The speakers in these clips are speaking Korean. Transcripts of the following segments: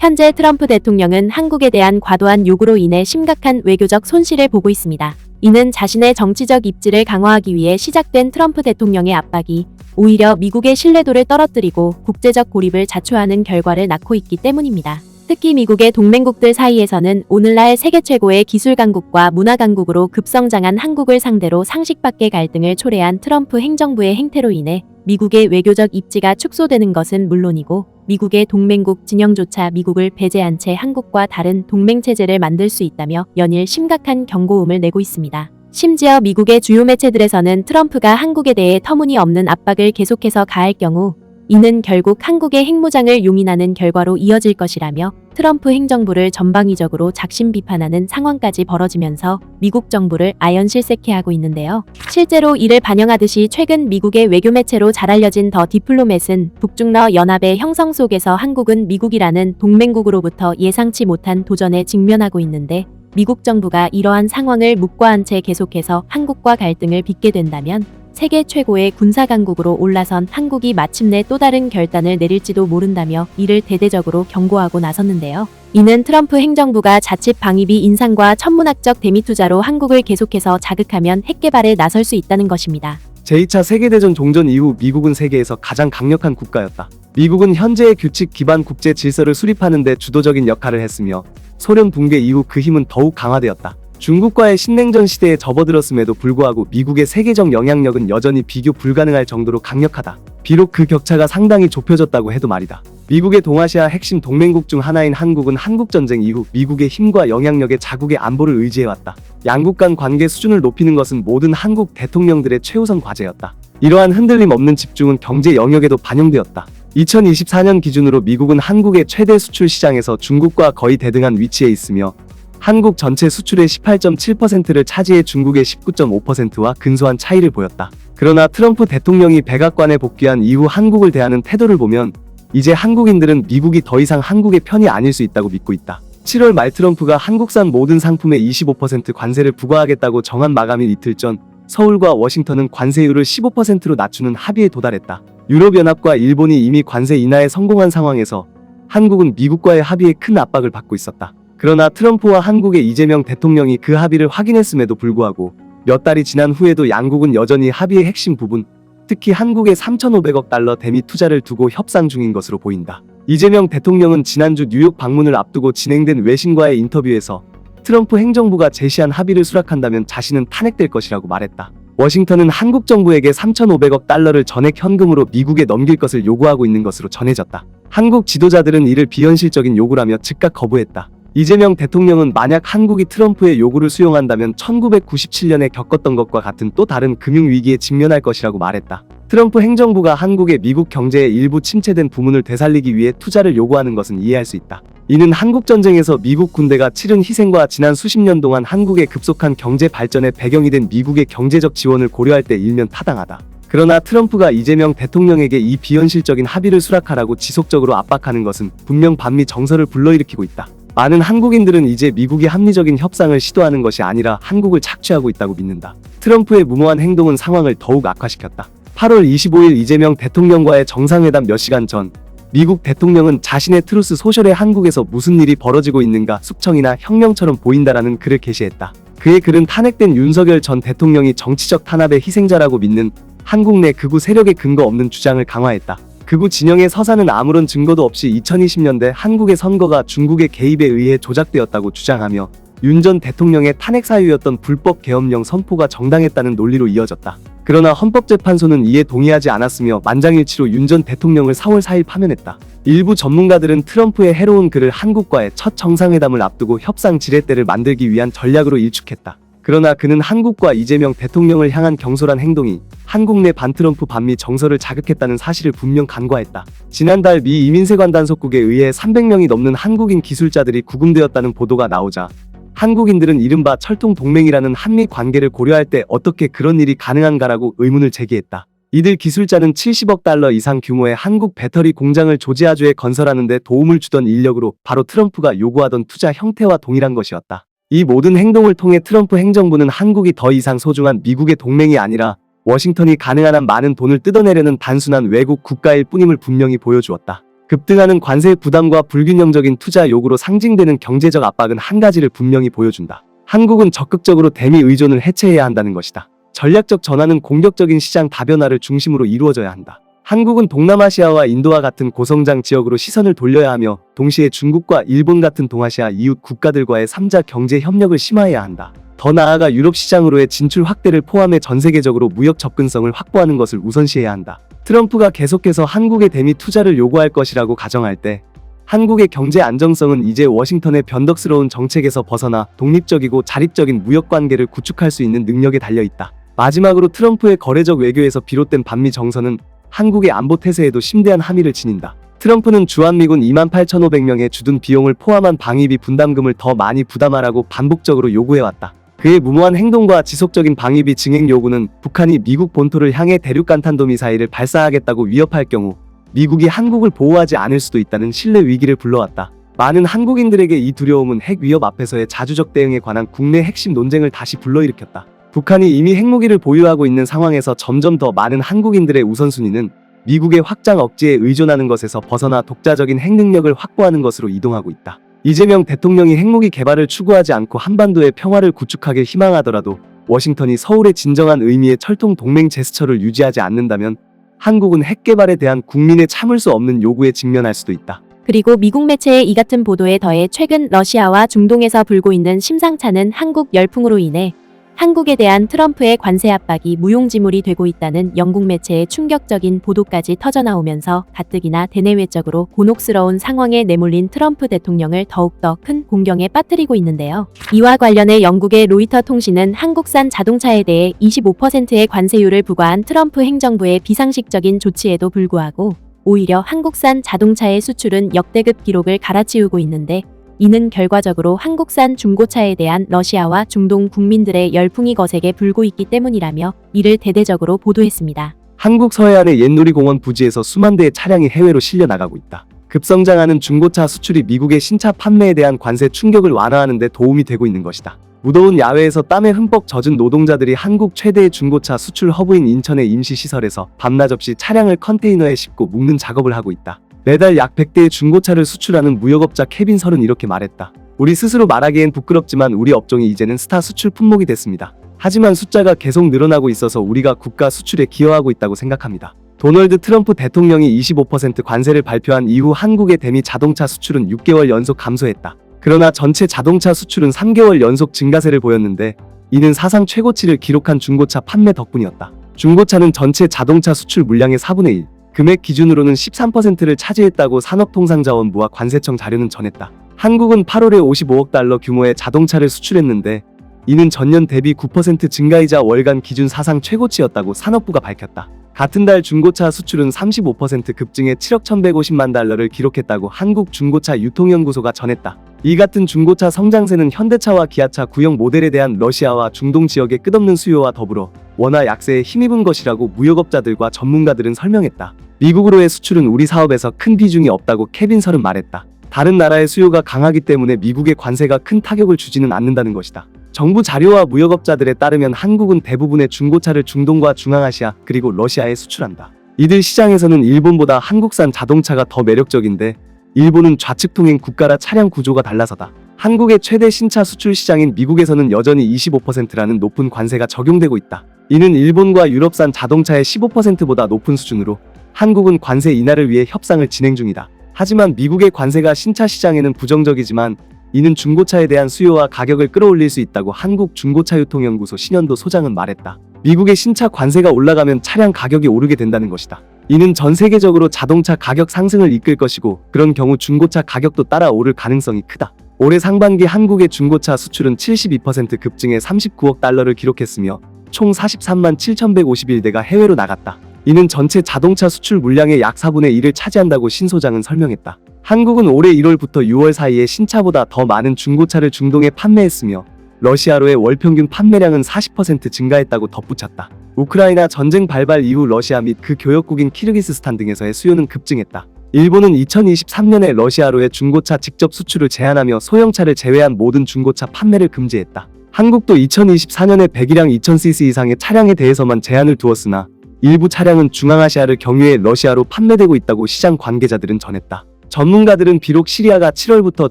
현재 트럼프 대통령은 한국에 대한 과도한 요구로 인해 심각한 외교적 손실을 보고 있습니다. 이는 자신의 정치적 입지를 강화하기 위해 시작된 트럼프 대통령의 압박이 오히려 미국의 신뢰도를 떨어뜨리고 국제적 고립을 자초하는 결과를 낳고 있기 때문입니다. 특히 미국의 동맹국들 사이에서는 오늘날 세계 최고의 기술 강국과 문화 강국으로 급성장한 한국을 상대로 상식 밖의 갈등을 초래한 트럼프 행정부의 행태로 인해 미국의 외교적 입지가 축소되는 것은 물론이고 미국의 동맹국 진영조차 미국을 배제한 채 한국과 다른 동맹 체제를 만들 수 있다며 연일 심각한 경고음을 내고 있습니다. 심지어 미국의 주요 매체들에서는 트럼프가 한국에 대해 터무니없는 압박을 계속해서 가할 경우 이는 결국 한국의 핵무장을 용인하는 결과로 이어질 것이라며 트럼프 행정부를 전방위적으로 작심 비판하는 상황까지 벌어지면서 미국 정부를 아연 실색해 하고 있는데요. 실제로 이를 반영하듯이 최근 미국의 외교 매체로 잘 알려진 더 디플로맷은 북중러 연합의 형성 속에서 한국은 미국이라는 동맹국으로부터 예상치 못한 도전에 직면하고 있는데 미국 정부가 이러한 상황을 묵과한 채 계속해서 한국과 갈등을 빚게 된다면 세계 최고의 군사 강국으로 올라선 한국이 마침내 또 다른 결단을 내릴지도 모른다며 이를 대대적으로 경고하고 나섰는데요. 이는 트럼프 행정부가 자칫 방위비 인상과 천문학적 대미 투자로 한국을 계속해서 자극하면 핵 개발에 나설 수 있다는 것입니다. 제2차 세계대전 종전 이후 미국은 세계에서 가장 강력한 국가였다. 미국은 현재의 규칙 기반 국제 질서를 수립하는 데 주도적인 역할을 했으며 소련 붕괴 이후 그 힘은 더욱 강화되었다. 중국과의 신냉전 시대에 접어들었음에도 불구하고 미국의 세계적 영향력은 여전히 비교 불가능할 정도로 강력하다. 비록 그 격차가 상당히 좁혀졌다고 해도 말이다. 미국의 동아시아 핵심 동맹국 중 하나인 한국은 한국전쟁 이후 미국의 힘과 영향력에 자국의 안보를 의지해왔다. 양국 간 관계 수준을 높이는 것은 모든 한국 대통령들의 최우선 과제였다. 이러한 흔들림 없는 집중은 경제 영역에도 반영되었다. 2024년 기준으로 미국은 한국의 최대 수출 시장에서 중국과 거의 대등한 위치에 있으며 한국 전체 수출의 18.7%를 차지해 중국의 19.5%와 근소한 차이를 보였다. 그러나 트럼프 대통령이 백악관에 복귀한 이후 한국을 대하는 태도를 보면 이제 한국인들은 미국이 더 이상 한국의 편이 아닐 수 있다고 믿고 있다. 7월 말 트럼프가 한국산 모든 상품에 25% 관세를 부과하겠다고 정한 마감일 이틀 전 서울과 워싱턴은 관세율을 15%로 낮추는 합의에 도달했다. 유럽연합과 일본이 이미 관세 인하에 성공한 상황에서 한국은 미국과의 합의에 큰 압박을 받고 있었다. 그러나 트럼프와 한국의 이재명 대통령이 그 합의를 확인했음에도 불구하고 몇 달이 지난 후에도 양국은 여전히 합의의 핵심 부분, 특히 한국의 3,500억 달러 대미 투자를 두고 협상 중인 것으로 보인다. 이재명 대통령은 지난주 뉴욕 방문을 앞두고 진행된 외신과의 인터뷰에서 트럼프 행정부가 제시한 합의를 수락한다면 자신은 탄핵될 것이라고 말했다. 워싱턴은 한국 정부에게 3,500억 달러를 전액 현금으로 미국에 넘길 것을 요구하고 있는 것으로 전해졌다. 한국 지도자들은 이를 비현실적인 요구라며 즉각 거부했다. 이재명 대통령은 만약 한국이 트럼프의 요구를 수용한다면 1997년에 겪었던 것과 같은 또 다른 금융위기에 직면할 것이라고 말했다. 트럼프 행정부가 한국의 미국 경제의 일부 침체된 부문을 되살리기 위해 투자를 요구하는 것은 이해할 수 있다. 이는 한국 전쟁에서 미국 군대가 치른 희생과 지난 수십 년 동안 한국의 급속한 경제 발전의 배경이 된 미국의 경제적 지원을 고려할 때 일면 타당하다. 그러나 트럼프가 이재명 대통령에게 이 비현실적인 합의를 수락하라고 지속적으로 압박하는 것은 분명 반미 정서를 불러일으키고 있다. 많은 한국인들은 이제 미국이 합리적인 협상을 시도하는 것이 아니라 한국을 착취하고 있다고 믿는다. 트럼프의 무모한 행동은 상황을 더욱 악화시켰다. 8월 25일 이재명 대통령과의 정상회담 몇 시간 전 미국 대통령은 자신의 트루스 소셜에 한국에서 무슨 일이 벌어지고 있는가 숙청이나 혁명처럼 보인다라는 글을 게시했다. 그의 글은 탄핵된 윤석열 전 대통령이 정치적 탄압의 희생자라고 믿는 한국 내 극우 세력의 근거 없는 주장을 강화했다. 극우 진영의 서사는 아무런 증거도 없이 2020년대 한국의 선거가 중국의 개입에 의해 조작되었다고 주장하며 윤 전 대통령의 탄핵 사유였던 불법 계엄령 선포가 정당했다는 논리로 이어졌다. 그러나 헌법재판소는 이에 동의하지 않았으며 만장일치로 윤 전 대통령을 4월 4일 파면했다. 일부 전문가들은 트럼프의 해로운 글을 한국과의 첫 정상회담을 앞두고 협상 지렛대를 만들기 위한 전략으로 일축했다. 그러나 그는 한국과 이재명 대통령을 향한 경솔한 행동이 한국 내 반트럼프 반미 정서를 자극했다는 사실을 분명 간과했다. 지난달 미 이민세관 단속국에 의해 300명이 넘는 한국인 기술자들이 구금되었다는 보도가 나오자 한국인들은 이른바 철통 동맹이라는 한미 관계를 고려할 때 어떻게 그런 일이 가능한가라고 의문을 제기했다. 이들 기술자는 70억 달러 이상 규모의 한국 배터리 공장을 조지아주에 건설하는데 도움을 주던 인력으로 바로 트럼프가 요구하던 투자 형태와 동일한 것이었다. 이 모든 행동을 통해 트럼프 행정부는 한국이 더 이상 소중한 미국의 동맹이 아니라 워싱턴이 가능한 한 많은 돈을 뜯어내려는 단순한 외국 국가일 뿐임을 분명히 보여주었다. 급등하는 관세 부담과 불균형적인 투자 요구로 상징되는 경제적 압박은 한 가지를 분명히 보여준다. 한국은 적극적으로 대미 의존을 해체해야 한다는 것이다. 전략적 전환은 공격적인 시장 다변화를 중심으로 이루어져야 한다. 한국은 동남아시아와 인도와 같은 고성장 지역으로 시선을 돌려야 하며 동시에 중국과 일본 같은 동아시아 이웃 국가들과의 3자 경제 협력을 심화해야 한다. 더 나아가 유럽 시장으로의 진출 확대를 포함해 전 세계적으로 무역 접근성을 확보하는 것을 우선시해야 한다. 트럼프가 계속해서 한국의 대미 투자를 요구할 것이라고 가정할 때 한국의 경제 안정성은 이제 워싱턴의 변덕스러운 정책에서 벗어나 독립적이고 자립적인 무역 관계를 구축할 수 있는 능력에 달려 있다. 마지막으로 트럼프의 거래적 외교에서 비롯된 반미 정서는 한국의 안보 태세에도 심대한 함의를 지닌다. 트럼프는 주한미군 28,500명에 주둔 비용을 포함한 방위비 분담금을 더 많이 부담하라고 반복적으로 요구해왔다. 그의 무모한 행동과 지속적인 방위비 증액 요구는 북한이 미국 본토를 향해 대륙간탄도 미사일을 발사하겠다고 위협할 경우 미국이 한국을 보호하지 않을 수도 있다는 신뢰 위기를 불러왔다. 많은 한국인들에게 이 두려움은 핵 위협 앞에서의 자주적 대응에 관한 국내 핵심 논쟁을 다시 불러일으켰다. 북한이 이미 핵무기를 보유하고 있는 상황에서 점점 더 많은 한국인들의 우선순위는 미국의 확장 억제에 의존하는 것에서 벗어나 독자적인 핵 능력을 확보하는 것으로 이동하고 있다. 이재명 대통령이 핵무기 개발을 추구하지 않고 한반도의 평화를 구축하길 희망하더라도 워싱턴이 서울의 진정한 의미의 철통 동맹 제스처를 유지하지 않는다면 한국은 핵 개발에 대한 국민의 참을 수 없는 요구에 직면할 수도 있다. 그리고 미국 매체의 이 같은 보도에 더해 최근 러시아와 중동에서 불고 있는 심상찮은 한국 열풍으로 인해 한국에 대한 트럼프의 관세 압박이 무용지물이 되고 있다는 영국 매체의 충격적인 보도까지 터져나오면서 가뜩이나 대내외적으로 곤혹스러운 상황에 내몰린 트럼프 대통령을 더욱더 큰 공경에 빠뜨리고 있는데요. 이와 관련해 영국의 로이터 통신은 한국산 자동차에 대해 25%의 관세율을 부과한 트럼프 행정부의 비상식적인 조치에도 불구하고 오히려 한국산 자동차의 수출은 역대급 기록을 갈아치우고 있는데 이는 결과적으로 한국산 중고차에 대한 러시아와 중동 국민들의 열풍이 거세게 불고 있기 때문이라며 이를 대대적으로 보도했습니다. 한국 서해안의 옛 놀이공원 부지에서 수만 대의 차량이 해외로 실려 나가고 있다. 급성장하는 중고차 수출이 미국의 신차 판매에 대한 관세 충격을 완화하는 데 도움이 되고 있는 것이다. 무더운 야외에서 땀에 흠뻑 젖은 노동자들이 한국 최대의 중고차 수출 허브인 인천의 임시시설에서 밤낮 없이 차량을 컨테이너에 싣고 묶는 작업을 하고 있다. 매달 약 100대의 중고차를 수출하는 무역업자 케빈 설은 이렇게 말했다. 우리 스스로 말하기엔 부끄럽지만 우리 업종이 이제는 스타 수출 품목이 됐습니다. 하지만 숫자가 계속 늘어나고 있어서 우리가 국가 수출에 기여하고 있다고 생각합니다. 도널드 트럼프 대통령이 25% 관세를 발표한 이후 한국의 대미 자동차 수출은 6개월 연속 감소했다. 그러나 전체 자동차 수출은 3개월 연속 증가세를 보였는데 이는 사상 최고치를 기록한 중고차 판매 덕분이었다. 중고차는 전체 자동차 수출 물량의 4분의 1, 금액 기준으로는 13%를 차지했다고 산업통상자원부와 관세청 자료는 전했다. 한국은 8월에 55억 달러 규모의 자동차를 수출했는데 이는 전년 대비 9% 증가이자 월간 기준 사상 최고치였다고 산업부가 밝혔다. 같은 달 중고차 수출은 35% 급증해 7억 1,150만 달러를 기록했다고 한국 중고차 유통연구소가 전했다. 이 같은 중고차 성장세는 현대차와 기아차 구형 모델에 대한 러시아와 중동 지역의 끝없는 수요와 더불어 원화 약세에 힘입은 것이라고 무역업자들과 전문가들은 설명했다. 미국으로의 수출은 우리 사업에서 큰 비중이 없다고 케빈 설은 말했다. 다른 나라의 수요가 강하기 때문에 미국의 관세가 큰 타격을 주지는 않는다는 것이다. 정부 자료와 무역업자들에 따르면 한국은 대부분의 중고차를 중동과 중앙아시아 그리고 러시아에 수출한다. 이들 시장에서는 일본보다 한국산 자동차가 더 매력적인데 일본은 좌측 통행 국가라 차량 구조가 달라서다. 한국의 최대 신차 수출 시장인 미국에서는 여전히 25%라는 높은 관세가 적용되고 있다. 이는 일본과 유럽산 자동차의 15%보다 높은 수준으로 한국은 관세 인하를 위해 협상을 진행 중이다. 하지만 미국의 관세가 신차 시장에는 부정적이지만 이는 중고차에 대한 수요와 가격을 끌어올릴 수 있다고 한국 중고차유통연구소 신현도 소장은 말했다. 미국의 신차 관세가 올라가면 차량 가격이 오르게 된다는 것이다. 이는 전 세계적으로 자동차 가격 상승을 이끌 것이고 그런 경우 중고차 가격도 따라 오를 가능성이 크다. 올해 상반기 한국의 중고차 수출은 72% 급증해 39억 달러를 기록했으며 총 43만 7,151대가 해외로 나갔다. 이는 전체 자동차 수출 물량의 약 4분의 1을 차지한다고 신 소장은 설명했다. 한국은 올해 1월부터 6월 사이에 신차보다 더 많은 중고차를 중동에 판매했으며 러시아로의 월 평균 판매량은 40% 증가했다고 덧붙였다. 우크라이나 전쟁 발발 이후 러시아 및 그 교역국인 키르기스스탄 등에서의 수요는 급증했다. 일본은 2023년에 러시아로의 중고차 직접 수출을 제한하며 소형차를 제외한 모든 중고차 판매를 금지했다. 한국도 2024년에 100이랑 2000cc 이상의 차량에 대해서만 제한을 두었으나 일부 차량은 중앙아시아를 경유해 러시아로 판매되고 있다고 시장 관계자들은 전했다. 전문가들은 비록 시리아가 7월부터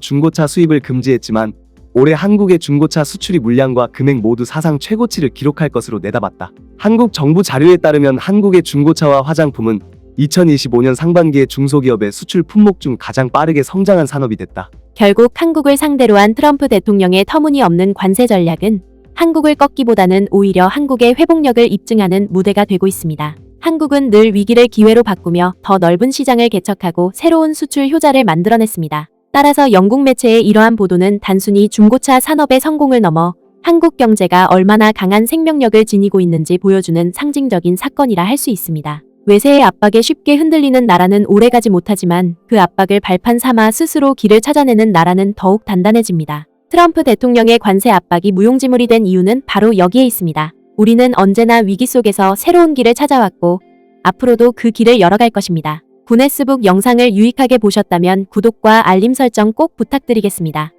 중고차 수입을 금지했지만 올해 한국의 중고차 수출이 물량과 금액 모두 사상 최고치를 기록할 것으로 내다봤다. 한국 정부 자료에 따르면 한국의 중고차와 화장품은 2025년 상반기에 중소기업의 수출 품목 중 가장 빠르게 성장한 산업이 됐다. 결국 한국을 상대로 한 트럼프 대통령의 터무니없는 관세 전략은 한국을 꺾기보다는 오히려 한국의 회복력을 입증하는 무대가 되고 있습니다. 한국은 늘 위기를 기회로 바꾸며 더 넓은 시장을 개척하고 새로운 수출 효자를 만들어냈습니다. 따라서 영국 매체의 이러한 보도는 단순히 중고차 산업의 성공을 넘어 한국 경제가 얼마나 강한 생명력을 지니고 있는지 보여주는 상징적인 사건이라 할 수 있습니다. 외세의 압박에 쉽게 흔들리는 나라는 오래가지 못하지만 그 압박을 발판 삼아 스스로 길을 찾아내는 나라는 더욱 단단해집니다. 트럼프 대통령의 관세 압박이 무용지물이 된 이유는 바로 여기에 있습니다. 우리는 언제나 위기 속에서 새로운 길을 찾아왔고 앞으로도 그 길을 열어갈 것입니다. 구네스북 영상을 유익하게 보셨다면 구독과 알림 설정 꼭 부탁드리겠습니다.